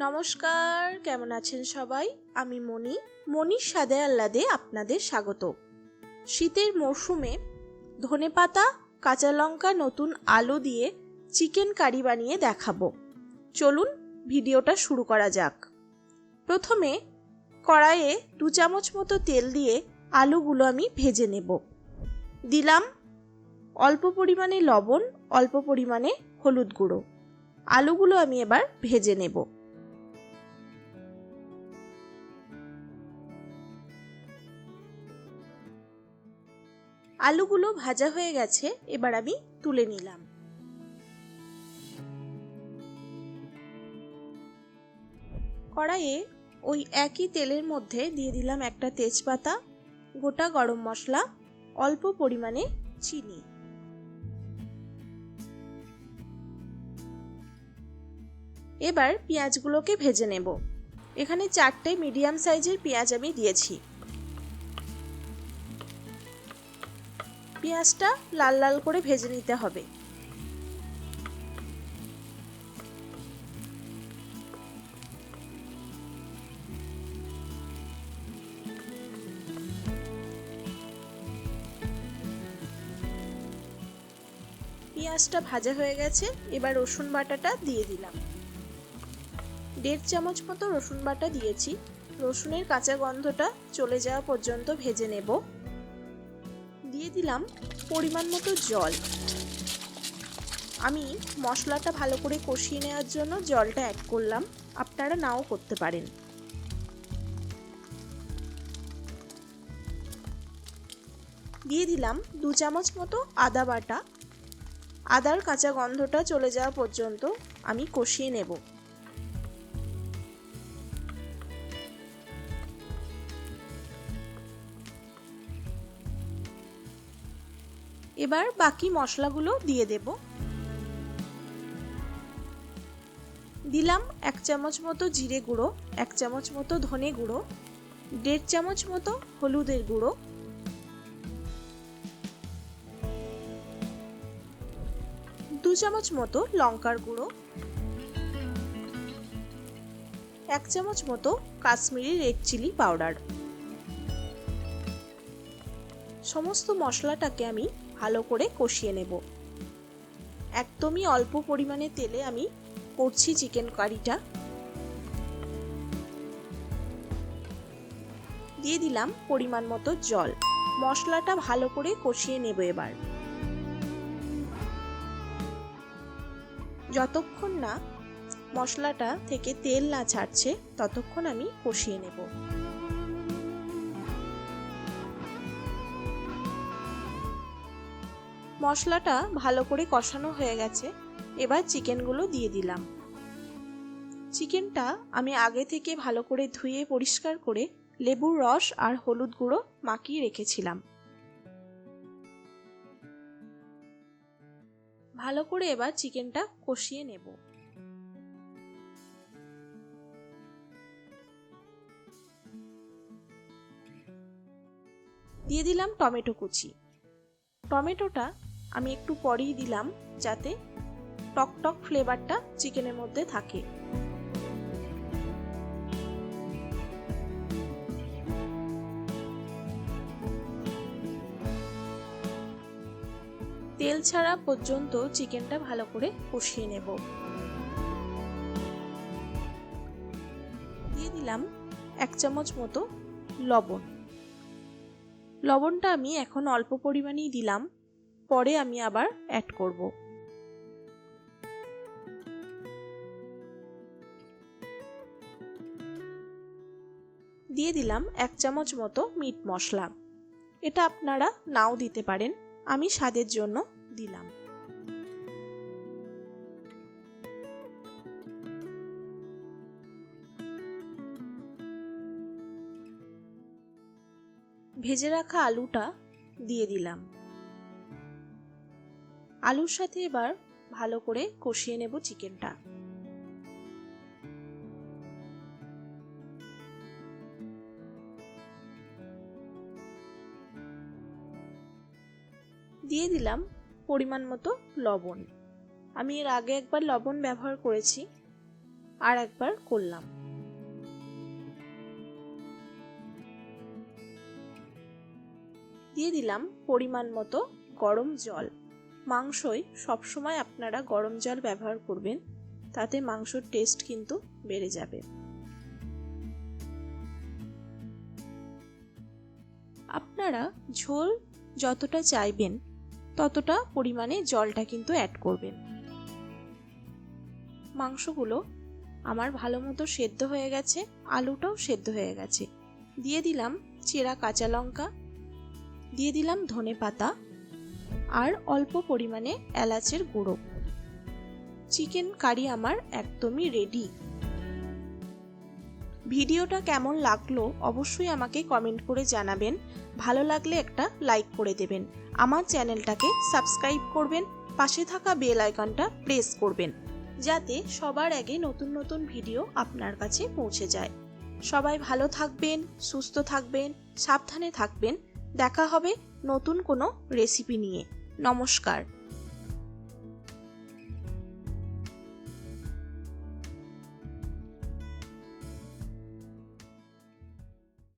নমস্কার, কেমন আছেন সবাই? আমি মণি, মণির স্বাদে আহ্লাদে আপনাদের স্বাগত। শীতের মরশুমে ধনেপাতা, কাঁচা লঙ্কা নতুন আলু দিয়ে চিকেন কারি বানিয়ে দেখাবো। চলুন ভিডিওটা শুরু করা যাক। প্রথমে কড়াইয়ে দু চামচ মতো তেল দিয়ে আলুগুলো আমি ভেজে নেব। দিলাম অল্প পরিমাণে লবণ, অল্প পরিমাণে হলুদ গুঁড়ো। আলুগুলো আমি এবার ভেজে নেব। আলুগুলো ভাজা হয়ে গেছে, এবার আমি তুলে নিলাম। কড়াইয়ে ওই একই তেলের মধ্যে দিয়ে দিলাম একটা তেজপাতা, গোটা গরম মশলা, অল্প পরিমাণে চিনি। এবার পেঁয়াজগুলোকে ভেজে নেব। এখানে চারটে মিডিয়াম সাইজের পেঁয়াজ আমি দিয়েছি। পেঁয়াজটা লাল লাল করে ভেজে নিতে হবে। পেঁয়াজটা ভাজা হয়ে গেছে, এবার রসুন বাটাটা দিয়ে দিলাম। দেড় চামচ মতো রসুন বাটা দিয়েছি। রসুনের কাঁচা গন্ধটা চলে যাওয়া পর্যন্ত ভেজে নেব। দিয়ে দিলাম পরিমাণ মতো জল। আমি মশলাটা ভালো করে কষিয়ে নেওয়ার জন্য জলটা অ্যাড করলাম। আপনারা নাও করতে পারেন। দিয়ে দিলাম দু চামচ মতো আদা বাটা। আদার কাঁচা গন্ধটা চলে যাওয়া পর্যন্ত আমি কষিয়ে নেব। এবার বাকি মশলাগুলো দিয়ে দেব। দিলাম এক চামচ মতো জিরে গুঁড়ো, এক চামচ মতো ধনে গুঁড়ো, দেড় চামচ মতো হলুদের গুঁড়ো। দু চামচ মতো লঙ্কার গুঁড়ো। এক চামচ মতো কাশ্মীরি রেড চিলি পাউডার। সমস্ত মশলাটাকে আমি ভালো করে কষিয়ে নেব। একদমই অল্প পরিমাণে তেলে আমি করছি চিকেন কারিটা দিয়ে দিলাম পরিমাণ মতো জল। মশলাটা ভালো করে কষিয়ে নেব এবার। যতক্ষণ না মশলাটা থেকে তেল না ছাড়ছে, ততক্ষণ আমি কষিয়ে নেব। মশলাটা ভালো করে কষানো হয়ে গেছে। এবার চিকেনগুলো দিয়ে দিলাম। চিকেনটা আমি আগে থেকে ভালো করে ধুয়ে পরিষ্কার করে লেবুর রস আর হলুদ গুঁড়ো মাখিয়ে রেখেছিলাম। ভালো করে এবার চিকেনটা কষিয়ে নেব। দিয়ে দিলাম টমেটো কুচি। টমেটোটা আমি একটু পরেই দিলাম যাতে টক টক ফ্লেভারটা চিকেনের মধ্যে থাকে। তেল ছাড়া পর্যন্ত চিকেনটা ভালো করে কষিয়ে নেব। দিয়ে দিলাম এক চামচ মতো লবণ। লবণটা আমি এখন অল্প পরিমাণেই দিলাম। পরে আমি আবার অ্যাড করব। দিয়ে দিলাম এক চামচ মতো মিট মশলা। এটা আপনারা নাও দিতে পারেন, আমি স্বাদের জন্য দিলাম। ভেজে রাখা আলুটা দিয়ে দিলাম। আলুর সাথে এবার ভালো করে কষিয়ে নেব চিকেনটা। দিয়ে দিলাম পরিমাণ মতো লবণ। আমি এর আগে একবার লবণ ব্যবহার করেছি, আর একবার করলাম। দিয়ে দিলাম পরিমাণ মতো গরম জল। মাংসই সবসময় আপনারা গরম জল ব্যবহার করবেন, তাতে মাংসর টেস্ট কিন্তু বেড়ে যাবে। আপনারা ঝোল যতটা চাইবেন, ততটা পরিমাণে জলটা কিন্তু অ্যাড করবেন। মাংসগুলো আমার ভালো মতো সেদ্ধ হয়ে গেছে, আলুটাও সেদ্ধ হয়ে গেছে। দিয়ে দিলাম চেরা কাঁচা লঙ্কা, দিয়ে দিলাম ধনে পাতা আর অল্প পরিমাণে এলাচের গুঁড়ো। চিকেন কারি আমার একদমই রেডি ভিডিওটা কেমন লাগল অবশ্যই আমাকে কমেন্ট করে জানাবেন। ভালো লাগলে একটা লাইক করে দেবেন। আমার চ্যানেলটাকে সাবস্ক্রাইব করবেন, পাশে থাকা বেল আইকনটা প্রেস করবেন, যাতে সবার আগে নতুন নতুন ভিডিও আপনার কাছে পৌঁছে যায়। সবাই ভালো থাকবেন, সুস্থ থাকবেন, সাবধানে থাকবেন। দেখা হবে নতুন কোনো রেসিপি নিয়ে। নমস্কার।